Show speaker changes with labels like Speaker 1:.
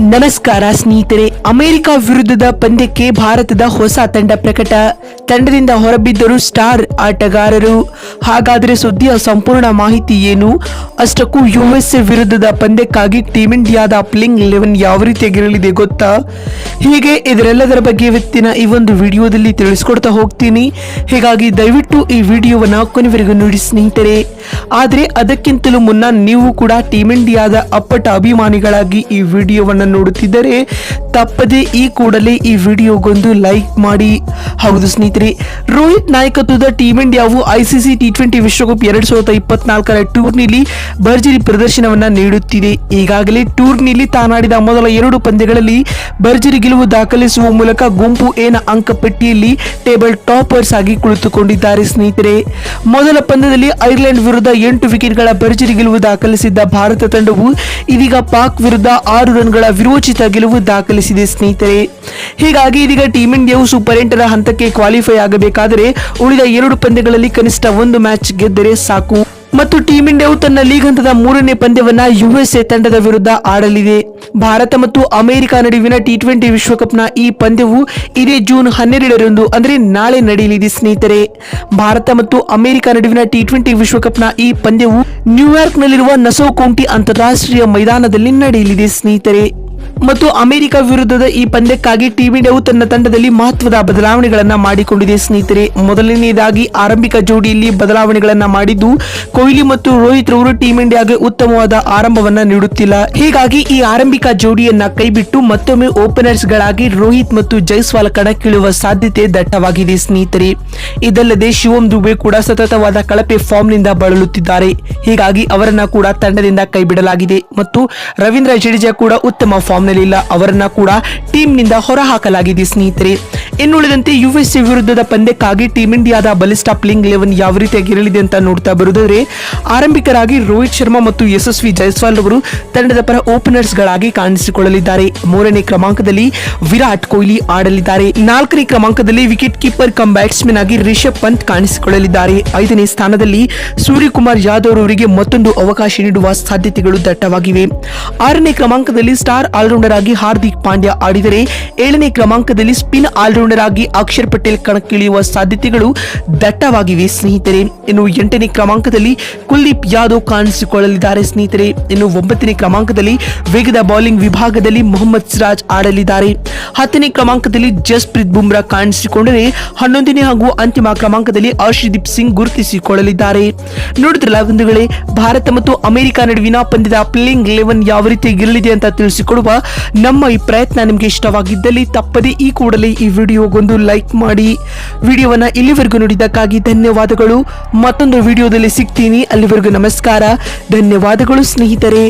Speaker 1: ನಮಸ್ಕಾರ ಸ್ನೇಹಿತರೆ, ಅಮೆರಿಕ ವಿರುದ್ಧದ ಪಂದ್ಯಕ್ಕೆ ಭಾರತದ ಹೊಸ ತಂಡ ಪ್ರಕಟ. ತಂಡದಿಂದ ಹೊರಬಿದ್ದರು ಸ್ಟಾರ್ ಆಟಗಾರರು. ಹಾಗಾದರೆ ಸುದ್ದಿಯ ಸಂಪೂರ್ಣ ಮಾಹಿತಿ ಏನು? ಅಷ್ಟಕ್ಕೂ ಯುಎಸ್ಎ ವಿರುದ್ಧದ ಪಂದ್ಯಕ್ಕಾಗಿ ಟೀಮ್ ಇಂಡಿಯಾದ ಪ್ಲಿಂಗ್ ಲೆವೆನ್ ಯಾವ ರೀತಿಯಾಗಿರಲಿದೆ ಗೊತ್ತಾ? ಹೀಗೆ ಇದರೆಲ್ಲದರ ಬಗ್ಗೆ ಇವತ್ತಿನ ಈ ಒಂದು ವಿಡಿಯೋದಲ್ಲಿ ತಿಳಿಸ್ಕೊಡ್ತಾ ಹೋಗ್ತೀನಿ. ಹೀಗಾಗಿ ದಯವಿಟ್ಟು ಈ ವಿಡಿಯೋವನ್ನು ಕೊನೆವರೆಗೂ ನೋಡಿ ಸ್ನೇಹಿತರೆ. ಆದರೆ ಅದಕ್ಕಿಂತಲೂ ಮುನ್ನ ನೀವು ಕೂಡ ಟೀಮ್ ಇಂಡಿಯಾದ ಅಪ್ಪಟ ಅಭಿಮಾನಿಗಳಾಗಿ ಈ ವಿಡಿಯೋವನ್ನ ನೋಡುತ್ತಿದ್ದರೆ ತಪ್ಪದೆ ಈ ಕೂಡಲೇ ಈ ವಿಡಿಯೋಗೊಂದು ಲೈಕ್ ಮಾಡಿ. ಹೌದು ಸ್ನೇಹಿತರೆ, ರೋಹಿತ್ ನಾಯಕತ್ವದ ಟೀಮ್ ಇಂಡಿಯಾವು ಐಸಿಸಿ ಟಿ ಟ್ವೆಂಟಿ ವಿಶ್ವಕಪ್ ಎರಡ್ ಸಾವಿರದ ಇಪ್ಪತ್ನಾಲ್ಕರ ಟೂರ್ನಿಲಿ ಭರ್ಜರಿ ಪ್ರದರ್ಶನವನ್ನ ನೀಡುತ್ತಿದೆ. ಈಗಾಗಲೇ ಟೂರ್ನಿಯಲ್ಲಿ ತಾನಾಡಿದ ಮೊದಲ ಎರಡು ಪಂದ್ಯಗಳಲ್ಲಿ ಭರ್ಜರಿ ಗೆಲುವು ದಾಖಲಿಸುವ ಮೂಲಕ ಗುಂಪು ಏನ ಅಂಕಪಟ್ಟಿಯಲ್ಲಿ ಟೇಬಲ್ ಟಾಪರ್ಸ್ ಆಗಿ ಕುಳಿತುಕೊಂಡಿದ್ದಾರೆ ಸ್ನೇಹಿತರೆ. ಮೊದಲ ಪಂದ್ಯದಲ್ಲಿ ಐರ್ಲೆಂಡ್ ವಿರುದ್ಧ ಎಂಟು ವಿಕೆಟ್ಗಳ ಭರ್ಜರಿ ಗೆಲುವು ದಾಖಲಿಸಿದ್ದ ಭಾರತ ತಂಡವು ಇದೀಗ ಪಾಕ್ ವಿರುದ್ಧ ಆರು ರನ್ಗಳ ವಿರೋಚಿತ ಗೆಲುವು ದಾಖಲಿಸಿದೆ ಸ್ನೇಹಿತರೆ. ಹೀಗಾಗಿ ಇದೀಗ ಟೀಮ್ ಇಂಡಿಯಾವು ಸೂಪರ್ ಎಂಟರ ಹಂತಕ್ಕೆ ಕ್ವಾಲಿಫೈ ಆಗಬೇಕಾದರೆ ಉಳಿದ ಎರಡು ಪಂದ್ಯಗಳಲ್ಲಿ ಕನಿಷ್ಠ ಒಂದು ಮ್ಯಾಚ್ ಗೆದ್ದರೆ ಸಾಕು. ಮತ್ತು ಟೀಂ ಇಂಡಿಯಾವು ತನ್ನ ಲೀಗ್ ಹಂತದ ಮೂರನೇ ಪಂದ್ಯವನ್ನ ಯುಎಸ್ಎ ತಂಡದ ವಿರುದ್ಧ ಆಡಲಿದೆ. ಭಾರತ ಮತ್ತು ಅಮೆರಿಕ ನಡುವಿನ ಟಿ ಟ್ವೆಂಟಿ ವಿಶ್ವಕಪ್ನ ಈ ಪಂದ್ಯವು ಇದೇ ಜೂನ್ ಹನ್ನೆರಡರಂದು, ಅಂದರೆ ನಾಳೆ ನಡೆಯಲಿದೆ ಸ್ನೇಹಿತರೆ. ಭಾರತ ಮತ್ತು ಅಮೆರಿಕ ನಡುವಿನ ಟಿ ಟ್ವೆಂಟಿ ವಿಶ್ವಕಪ್ನ ಈ ಪಂದ್ಯವು ನ್ಯೂಯಾರ್ಕ್ನಲ್ಲಿರುವ ನಸೋ ಕೌಂಟಿ ಅಂತಾರಾಷ್ಟ್ರೀಯ ಮೈದಾನದಲ್ಲಿ ನಡೆಯಲಿದೆ ಸ್ನೇಹಿತರೆ. ಮತ್ತು ಅಮೆರಿಕ ವಿರುದ್ಧದ ಈ ಪಂದ್ಯಕ್ಕಾಗಿ ಟೀಮ್ ಇಂಡಿಯಾವು ತನ್ನ ತಂಡದಲ್ಲಿ ಮಹತ್ವದ ಬದಲಾವಣೆಗಳನ್ನು ಮಾಡಿಕೊಂಡಿದೆ, ಸ್ನೇಹಿತರೆ. ಮೊದಲನೆಯದಾಗಿ ಆರಂಭಿಕ ಜೋಡಿಯಲ್ಲಿ ಬದಲಾವಣೆಗಳನ್ನು ಮಾಡಿದ್ದು, ಕೊಹ್ಲಿ ಮತ್ತು ರೋಹಿತ್ ರವರು ಟೀಮ್ ಇಂಡಿಯಾಗೆ ಉತ್ತಮವಾದ ಆರಂಭವನ್ನು ನೀಡುತ್ತಿಲ್ಲ. ಹೀಗಾಗಿ ಈ ಆರಂಭಿಕ ಜೋಡಿಯನ್ನ ಕೈಬಿಟ್ಟು ಮತ್ತೊಮ್ಮೆ ಓಪನರ್ಸ್ ಗಳಾಗಿ ರೋಹಿತ್ ಮತ್ತು ಜೈಸ್ವಾಲ್ ಕಣಕ್ಕಿಳುವ ಸಾಧ್ಯತೆ ದಟ್ಟವಾಗಿದೆ, ಸ್ನೇಹಿತರೆ. ಇದಲ್ಲದೆ ಶಿವಂ ದುಬೆ ಕೂಡ ಸತತವಾದ ಕಳಪೆ ಫಾರ್ಮ್ನಿಂದ ಬಳಲುತ್ತಿದ್ದಾರೆ. ಹೀಗಾಗಿ ಅವರನ್ನ ಕೂಡ ತಂಡದಿಂದ ಕೈಬಿಡಲಾಗಿದೆ ಮತ್ತು ರವೀಂದ್ರ ಜಡೇಜಾ ಕೂಡ ಉತ್ತಮ ಫಾರ್ಮ್ ನಲ್ಲಿಲ್ಲ ಅವರನ್ನ ಕೂಡ ಟೀಮ್ನಿಂದ ಹೊರಹಾಕಲಾಗಿದೆ ಸ್ನೇಹಿತರೆ. ಇನ್ನುಳಿದಂತೆ ಯುಎಸ್ಎ ವಿರುದ್ಧದ ಪಂದ್ಯಕ್ಕಾಗಿ ಟೀಮ್ ಇಂಡಿಯಾದ ಬಲಿಷ್ಠ ಪ್ಲೇಯಿಂಗ್ ಲೆವೆನ್ ಯಾವ ರೀತಿಯಾಗಿರಲಿದೆ ಅಂತ ನೋಡ್ತಾ ಬರುವುದಾದರೆ, ಆರಂಭಿಕರಾಗಿ ರೋಹಿತ್ ಶರ್ಮಾ ಮತ್ತು ಯಶಸ್ವಿ ಜೈಸ್ವಾಲ್ ಅವರು ತಂಡದ ಪರ ಓಪನರ್ಸ್ ಗಳಾಗಿ ಕಾಣಿಸಿಕೊಳ್ಳಲಿದ್ದಾರೆ. ಮೂರನೇ ಕ್ರಮಾಂಕದಲ್ಲಿ ವಿರಾಟ್ ಕೊಹ್ಲಿ ಆಡಲಿದ್ದಾರೆ. ನಾಲ್ಕನೇ ಕ್ರಮಾಂಕದಲ್ಲಿ ವಿಕೆಟ್ ಕೀಪರ್ ಕಮ್ ಬ್ಯಾಟ್ಸ್ಮನ್ ಆಗಿ ರಿಷಬ್ ಪಂತ್ ಕಾಣಿಸಿಕೊಳ್ಳಲಿದ್ದಾರೆ. ಐದನೇ ಸ್ಥಾನದಲ್ಲಿ ಸೂರ್ಯಕುಮಾರ್ ಯಾದವ್ ಅವರಿಗೆ ಮತ್ತೊಂದು ಅವಕಾಶ ನೀಡುವ ಸಾಧ್ಯತೆಗಳು ದಟ್ಟವಾಗಿವೆ. ಆರನೇ ಕ್ರಮಾಂಕದಲ್ಲಿ ಸ್ಟಾರ್ ಆಲ್ರೌಂಡರ್ ಆಗಿ ಹಾರ್ದಿಕ್ ಪಾಂಡ್ಯ ಆಡಿದರೆ, ಏಳನೇ ಕ್ರಮಾಂಕದಲ್ಲಿ ಸ್ಪಿನ್ ಆಲ್ರೌಂಡರ್ ಆಗಿ ಅಕ್ಷರ್ ಪಟೇಲ್ ಕಣಕ್ಕಿಳಿಯುವ ಸಾಧ್ಯತೆಗಳು ದಟ್ಟವಾಗಿವೆ, ಸ್ನೇಹಿತರೆ. ಇನ್ನು ಎಂಟನೇ ಕ್ರಮಾಂಕದಲ್ಲಿ ಕುಲ್ದೀಪ್ ಯಾದವ್ ಕಾಣಿಸಿಕೊಳ್ಳಲಿದ್ದಾರೆ, ಸ್ನೇಹಿತರೆ. ಇನ್ನು ಒಂಬತ್ತನೇ ಕ್ರಮಾಂಕದಲ್ಲಿ ವೇಗದ ಬೌಲಿಂಗ್ ವಿಭಾಗದಲ್ಲಿ ಮೊಹಮ್ಮದ್ ಸಿರಾಜ್ ಆಡಲಿದ್ದಾರೆ. ಹತ್ತನೇ ಕ್ರಮಾಂಕದಲ್ಲಿ ಜಸ್ಪ್ರೀತ್ ಬುಮ್ರಾ ಕಾಣಿಸಿಕೊಂಡರೆ ಹನ್ನೊಂದನೇ ಹಾಗೂ ಅಂತಿಮ ಕ್ರಮಾಂಕದಲ್ಲಿ ಅರ್ಷದೀಪ್ ಸಿಂಗ್ ಗುರುತಿಸಿಕೊಳ್ಳಲಿದ್ದಾರೆ. ನೋಡಿದ್ರಲ್ಲ ಬಂಧುಗಳೇ, ಭಾರತ ಮತ್ತು ಅಮೆರಿಕ ನಡುವಿನ ಪಂದ್ಯದ ಪ್ಲೇಯಿಂಗ್ ಲೆವೆನ್ ಯಾವ ರೀತಿ ಇರಲಿದೆ ಅಂತ ತಿಳಿಸಿಕೊಡುವ ನಮ್ಮ ಈ ಪ್ರಯತ್ನ ನಿಮಗೆ ಇಷ್ಟವಾಗಿದ್ದಲ್ಲಿ ತಪ್ಪದೇ ಈ ಕೂಡಲೇ ಈ ವಿಡಿಯೋಗೊಂದು ಲೈಕ್ ಮಾಡಿ. ವಿಡಿಯೋವನ್ನ ಇಲ್ಲಿವರೆಗೂ ನೋಡಿದ್ದಕ್ಕಾಗಿ ಧನ್ಯವಾದಗಳು. ಮತ್ತೊಂದು ವಿಡಿಯೋದಲ್ಲಿ ಸಿಗ್ತೀನಿ. ಅಲ್ಲಿವರೆಗೂ ನಮಸ್ಕಾರ. ಧನ್ಯವಾದಗಳು ಸ್ನೇಹಿತರೆ.